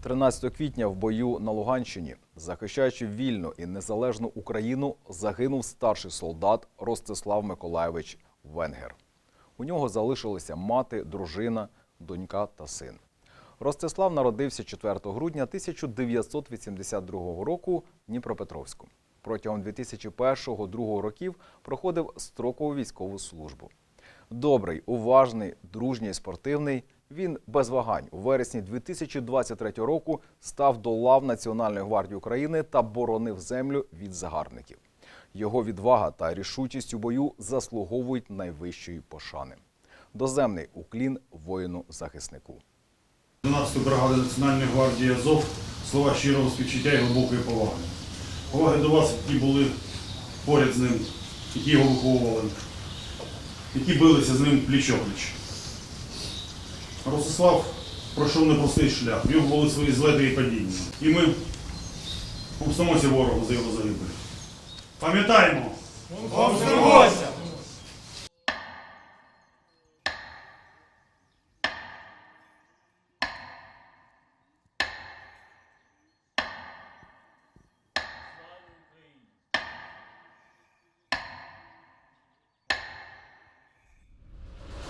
13 квітня в бою на Луганщині, захищаючи вільну і незалежну Україну, загинув старший солдат Ростислав Миколайович Венгер. У нього залишилися мати, дружина, донька та син. Ростислав народився 4 грудня 1982 року в Дніпропетровську. Протягом 2001-2002 років проходив строкову військову службу. Добрий, уважний, дружній, спортивний. Він без вагань у вересні 2023 року став до лав Національної гвардії України та боронив землю від загарбників. Його відвага та рішучість у бою заслуговують найвищої пошани. Доземний уклін воїну-захиснику. 12-ї бригади Національної гвардії Азов слова щирого співчуття і глибокої поваги. Поваги до вас, які були поряд з ним, які його виховували, які билися з ним пліч-опліч. Ростислав пройшов непростий шлях, в нього були свої злети і падіння. І ми помстимося ворогу за його загибель. Пам'ятаємо! Помстимося!